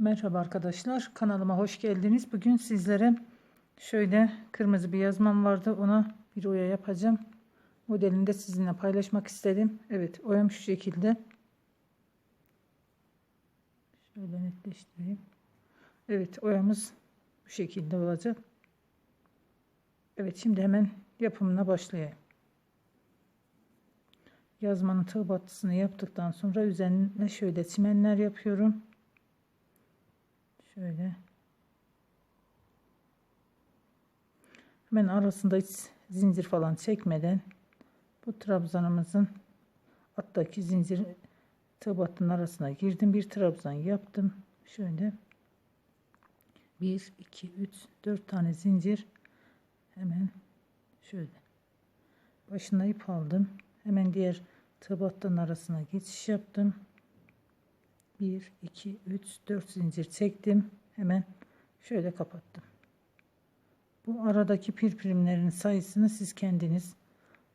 Merhaba arkadaşlar kanalıma hoş geldiniz. Bugün sizlere şöyle kırmızı bir yazmam vardı. Ona bir oya yapacağım. Modelini de sizinle paylaşmak istedim. Evet oyam şu şekilde. Şöyle netleştireyim. Evet oyamız bu şekilde olacak. Evet şimdi hemen yapımına başlayayım. Yazmanın tığ battısını yaptıktan sonra üzerine şöyle çimenler yapıyorum. Şöyle. Hemen arasında hiç zincir falan çekmeden bu trabzanımızın alttaki zincir tığ arasına girdim. Bir trabzan yaptım. Şöyle 1 2 3 4 tane zincir hemen şöyle başına ip aldım. Hemen diğer tığ arasına geçiş yaptım. 1 2 3 4 zincir çektim. Hemen şöyle kapattım. Bu aradaki pirpirimlerin sayısını siz kendiniz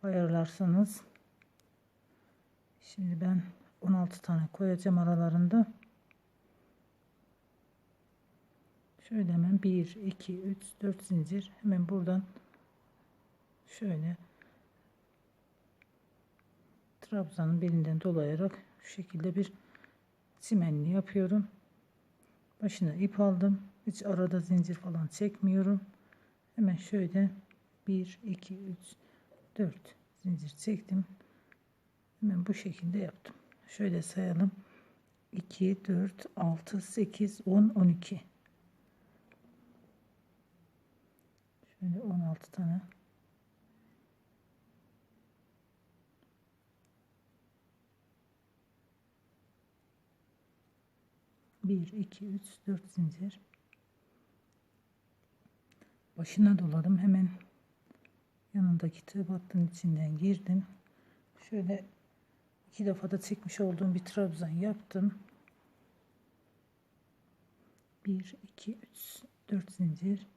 ayarlarsanız. Şimdi ben 16 tane koyacağım aralarında. Şöyle hemen 1 2 3 4 zincir. Hemen buradan şöyle trabzanın belinden dolayarak şu şekilde bir simenli yapıyorum. Başına ip aldım. Hiç arada zincir falan çekmiyorum. Hemen şöyle 1, 2, 3, 4 zincir çektim. Hemen bu şekilde yaptım. Şöyle sayalım. 2, 4, 6, 8, 10, 12. Şöyle 16 tane 1 2 3 4 zincir. Başına doladım hemen. Yanındaki tığ battının içinden girdim. Şöyle iki defa da çekmiş olduğum bir trabzan yaptım. 1 2 3 4 zincir.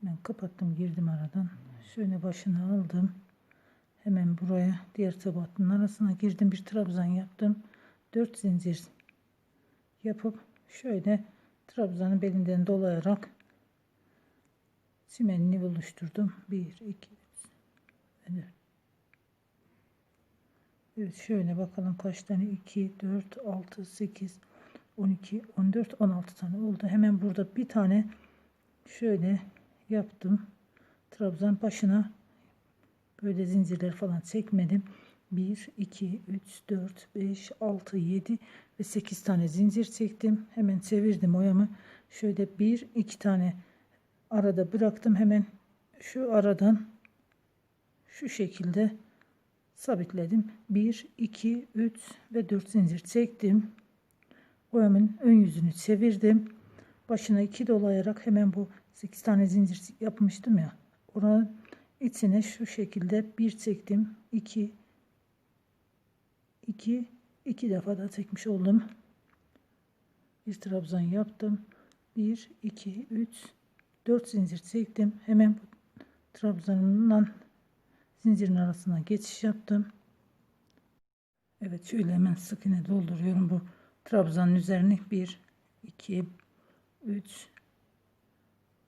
Hemen kapattım girdim aradan. Şöyle başına aldım. Hemen buraya diğer tığ battının arasına girdim bir trabzan yaptım. 4 zincir yapıp şöyle trabzanın belinden dolayarak simenini buluşturdum. 1 2 3 4 Evet şöyle bakalım kaç tane 2 4 6 8 12 14 16 tane oldu. Hemen burada bir tane şöyle yaptım. Trabzan başına böyle zincirler falan çekmedim. 1, 2, 3, 4, 5, 6, 7 ve 8 tane zincir çektim. Hemen çevirdim oyamı. Şöyle 1, 2 tane arada bıraktım. Hemen şu aradan şu şekilde sabitledim. 1, 2, 3 ve 4 zincir çektim. Oyamın ön yüzünü çevirdim. Başına 2 dolayarak hemen bu 8 tane zincir yapmıştım ya. Oranın içine şu şekilde bir çektim. 2 2 2 defa da çekmiş oldum. Bir trabzan yaptım. 1 2 3 4 zincir çektim. Hemen bu trabzanımla zincirin arasına geçiş yaptım. Evet şöyle hemen sık iğne dolduruyorum bu trabzanın üzerine 1 2 3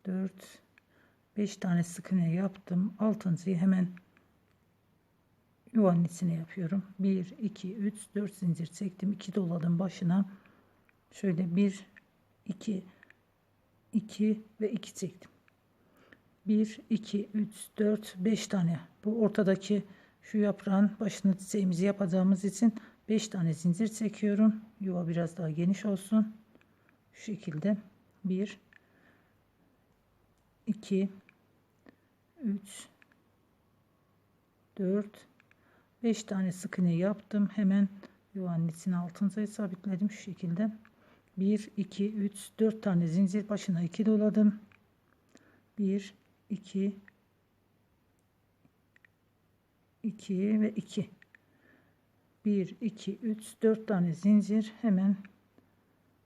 4 5 tane sık iğne yaptım. Altıncıyı hemen yuvanın içine yapıyorum. 1 2 3 4 zincir çektim. 2 doladım başına. Şöyle 1 2 2 ve 2 çektim. 1 2 3 4 5 tane. Bu ortadaki şu yaprağın başını çiçeğimizi yapacağımız için 5 tane zincir çekiyorum. Yuva biraz daha geniş olsun. Şu şekilde 1 2 3 4 5 tane sık iğne yaptım. Hemen yuvanın içine sabitledim şu şekilde. 1 2 3 4 tane zincir başına 2 doladım. 1 2 2 ve 2 1 2 3 4 tane zincir hemen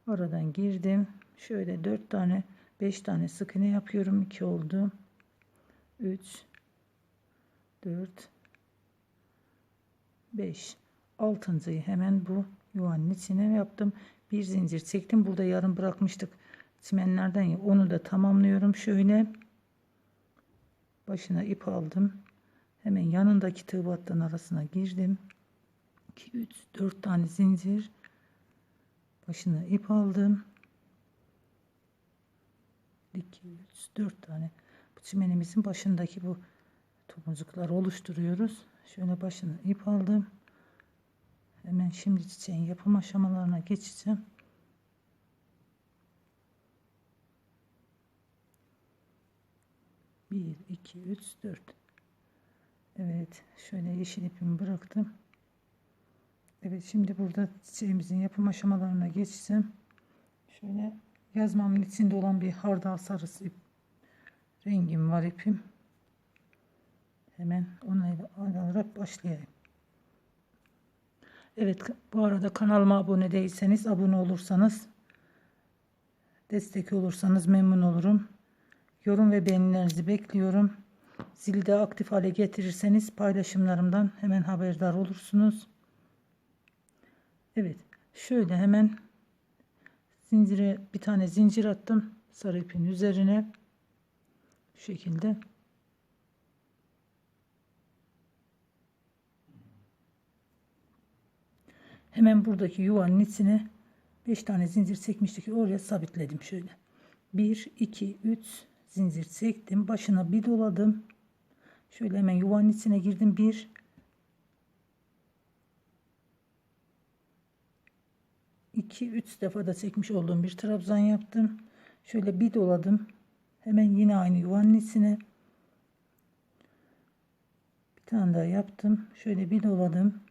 aradan girdim. Şöyle 4 tane 5 tane sık iğne yapıyorum. 2 oldu. 3 4 5 altıncıyı hemen bu yuvanın içine yaptım bir zincir çektim. Burada yarım bırakmıştık çimenlerden ya onu da tamamlıyorum şöyle. Başına ip aldım. Hemen yanındaki tığ battığın arasına girdim. 2 3 4 tane zincir. Başına ip aldım. 2 3 4 tane. Bu çimenimizin başındaki bu tomurcukları oluşturuyoruz. Şöyle başına ip aldım. Hemen şimdi çiçeğin yapım aşamalarına geçeceğim. Bir, iki, üç, dört. Evet, şöyle yeşil ipimi bıraktım. Evet, şimdi burada çiçeğimizin yapım aşamalarına geçeceğim. Şöyle yazmamın içinde olan bir hardal sarısı ip rengim var ipim. Hemen onu alarak başlayayım. Evet bu arada kanalıma abone değilseniz abone olursanız destek olursanız memnun olurum. Yorum ve beğenilerinizi bekliyorum. Zili de aktif hale getirirseniz paylaşımlarımdan hemen haberdar olursunuz. Evet şöyle hemen zincire bir tane zincir attım sarı ipin üzerine şu şekilde Hemen buradaki yuvanın içine 5 tane zincir çekmiştik. Oraya sabitledim şöyle. 1, 2, 3 zincir çektim. Başına bir doladım. Şöyle hemen yuvanın içine girdim. 1, 2, 3 defa da çekmiş olduğum bir trabzan yaptım. Şöyle bir doladım. Hemen yine aynı yuvanın içine. Bir tane daha yaptım. Şöyle bir doladım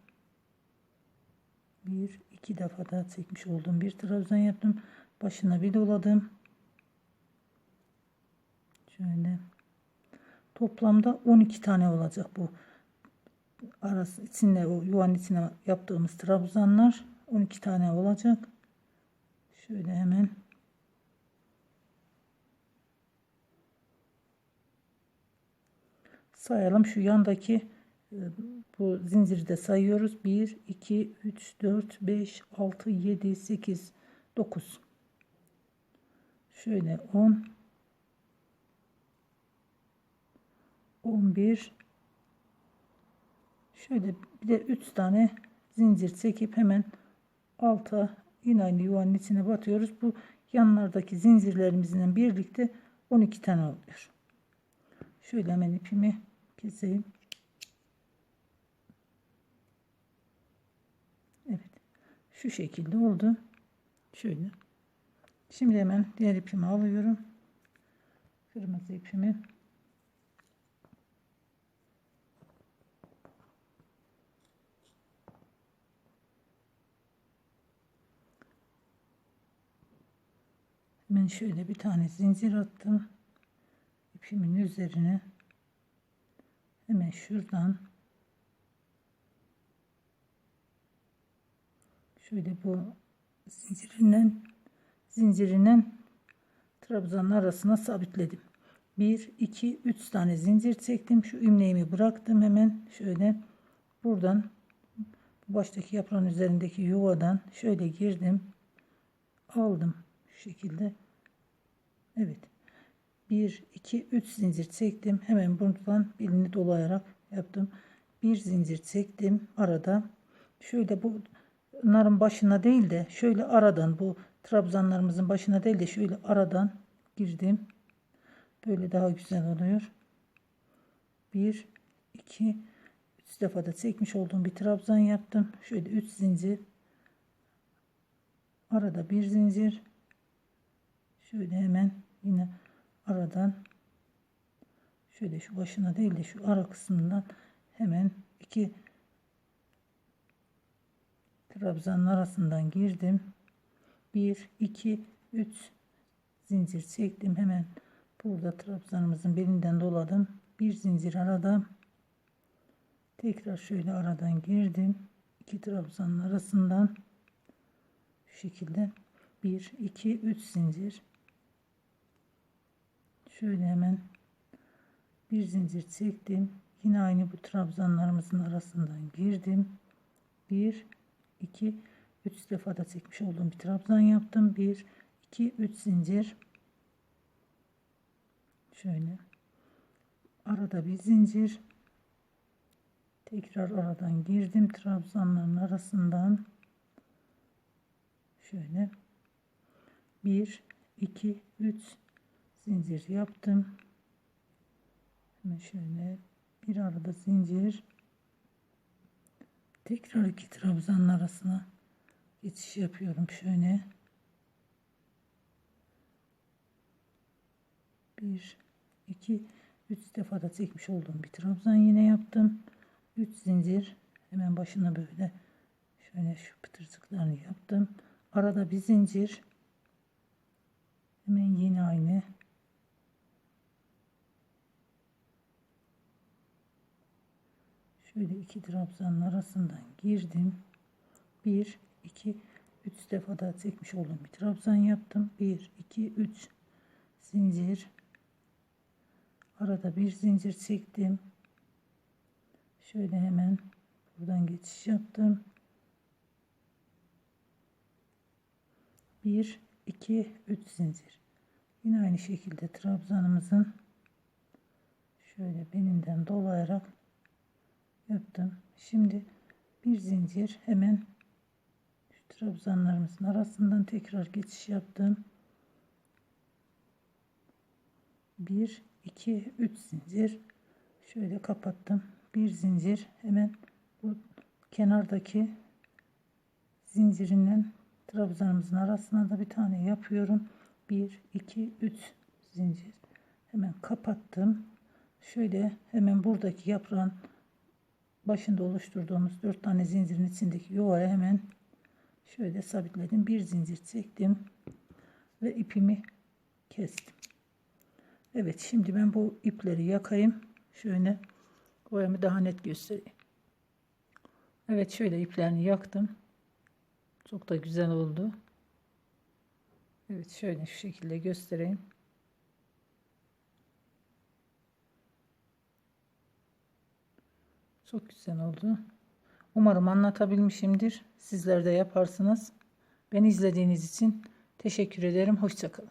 bir iki defa daha çekmiş olduğum bir trabzan yaptım. Başına bir doladım. Şöyle. Toplamda 12 tane olacak bu. Arası içinde o yuvanın içine yaptığımız trabzanlar 12 tane olacak. Şöyle hemen. Sayalım şu yandaki bu zinciri de sayıyoruz. 1, 2, 3, 4, 5, 6, 7, 8, 9. Şöyle 10, 11, şöyle bir de 3 tane zincir çekip hemen alta yine aynı yuvanın içine batıyoruz. Bu yanlardaki zincirlerimizle birlikte 12 tane oluyor. Şöyle hemen ipimi keseyim. Şu şekilde oldu. Şöyle. Şimdi hemen diğer ipimi alıyorum. Kırmızı ipimi. Hemen şöyle bir tane zincir attım. İpimin üzerine hemen şuradan şöyle bu zincirinden zincirinden trabzanın arasına sabitledim. 1 2 3 tane zincir çektim. Şu imleğimi bıraktım hemen şöyle buradan bu baştaki yaprağın üzerindeki yuvadan şöyle girdim. Aldım şu şekilde. Evet. 1 2 3 zincir çektim. Hemen buradan belini dolayarak yaptım. Bir zincir çektim arada. Şöyle bu bunların başına değil de şöyle aradan bu trabzanlarımızın başına değil de şöyle aradan girdim. Böyle daha güzel oluyor. Bir, iki, üç defa da çekmiş olduğum bir trabzan yaptım. Şöyle üç zincir. Arada bir zincir. Şöyle hemen yine aradan şöyle şu başına değil de şu ara kısmından hemen iki trabzanın arasından girdim. 1 2 3 zincir çektim. Hemen burada trabzanımızın belinden doladım. Bir zincir arada tekrar şöyle aradan girdim. iki trabzanın arasından şu şekilde 1 2 3 zincir şöyle hemen bir zincir çektim. Yine aynı bu trabzanlarımızın arasından girdim. 1 2 3 defa da çekmiş olduğum bir trabzan yaptım. 1 2 3 zincir. Şöyle. Arada bir zincir. Tekrar aradan girdim trabzanların arasından. Şöyle. 1 2 3 zincir yaptım. Hemen şöyle bir arada zincir. Tekrar iki trabzanın arasına geçiş yapıyorum şöyle. Bir, iki, üç defa da çekmiş olduğum bir trabzan yine yaptım. Üç zincir hemen başına böyle şöyle şu pıtırcıklarını yaptım. Arada bir zincir. Hemen yine aynı. Şöyle iki trabzanın arasından girdim. Bir, iki, üç defa çekmiş olduğum bir trabzan yaptım. Bir, iki, üç zincir. Arada bir zincir çektim. Şöyle hemen buradan geçiş yaptım. Bir, iki, üç zincir. Yine aynı şekilde trabzanımızın şöyle beninden dolayarak yaptım. Şimdi bir zincir hemen şu trabzanlarımızın arasından tekrar geçiş yaptım. 1 2 3 zincir şöyle kapattım. Bir zincir hemen bu kenardaki zincirinden trabzanımızın arasına da bir tane yapıyorum. 1 2 3 zincir hemen kapattım. Şöyle hemen buradaki yaprağın başında oluşturduğumuz dört tane zincirin içindeki yuvaya hemen şöyle sabitledim. Bir zincir çektim ve ipimi kestim. Evet şimdi ben bu ipleri yakayım. Şöyle boyamı daha net göstereyim. Evet şöyle iplerini yaktım. Çok da güzel oldu. Evet şöyle şu şekilde göstereyim. Çok güzel oldu. Umarım anlatabilmişimdir. Sizler de yaparsınız. Beni izlediğiniz için teşekkür ederim. Hoşçakalın.